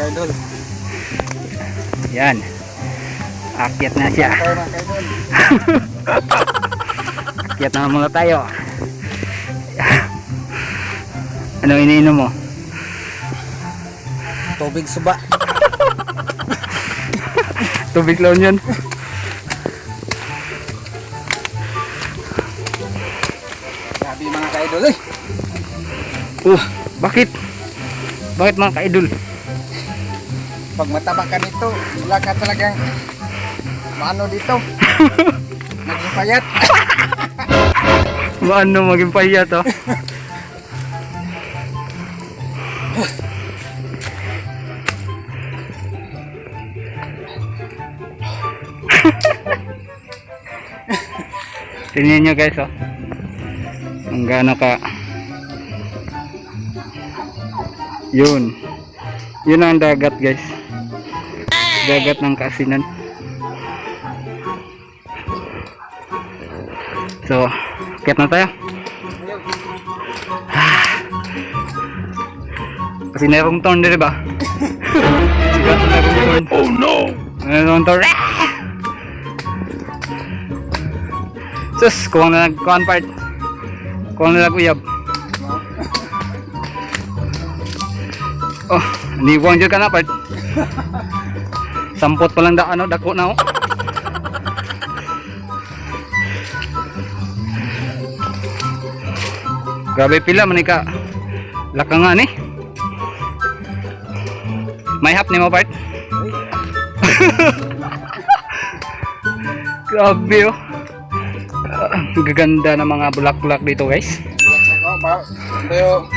Kaidol. Yan. Akyat na siya. Akyat na muna tayo. Ano iniinom mo? Tubig suba. Tubig lang yun. Grabe mga kaidol eh. Uh, bakit? Bakit mga ka-idol? Pag mataba ka nito, wala ka talagang maano dito. Naging payat. Maano maging pahiya to? Tingnan nyo guys oh. Ang gaano ka Yun Yun ang dagat guys Dagat ng kasinan. So Kit na tayo. Kasi merong turn din ba? Oh no! Merong turn Sus, kuha na nag kuha part. Kuha na nag uyab. Oh, niwang dyan ka na part Sampot pa lang da, ano, dako na oh Grabe pila manika. Laka nga ni. May hap ni mo part. Grabe oh. Ah, Ang gaganda ng mga bulaklak dito guys. Bulaklak oh, ba pero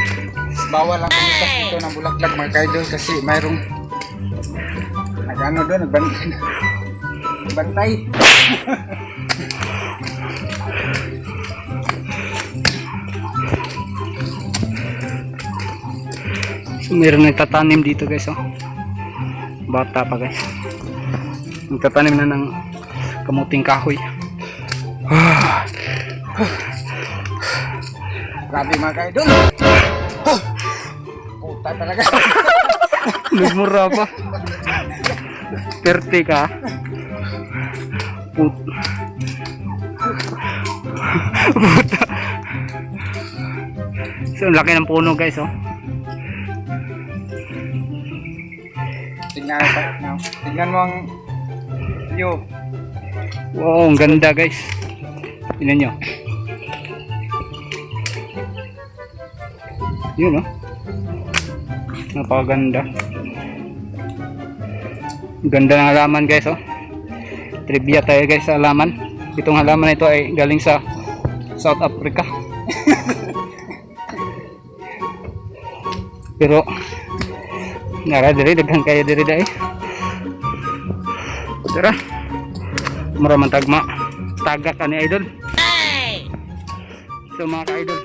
bawal kumitas dito ng bulaklak mga kaidol kasi mayroong nagano doon, nagbantay. Bantay. So meron nagtatanim dito guys oh. Bata pa guys. Nagtatanim na ng kamuting kahoy. Grabe mga kaidol. Puta talaga. Nagmura pa. Perte ka. Put. Puta. So, ang laki ng puno guys oh. Tingnan mo, no? tingnan mo ang view. Wow, ang ganda guys. Tingnan nyo. Yun oh. Napakaganda. Ganda ng halaman guys oh. Trivia tayo guys sa halaman. Itong halaman na ito ay galing sa South Africa. Pero Nara diri daghang kaya diri dai. Tara. Mura man tagma. Tagak ani idol. So mga ka-idol,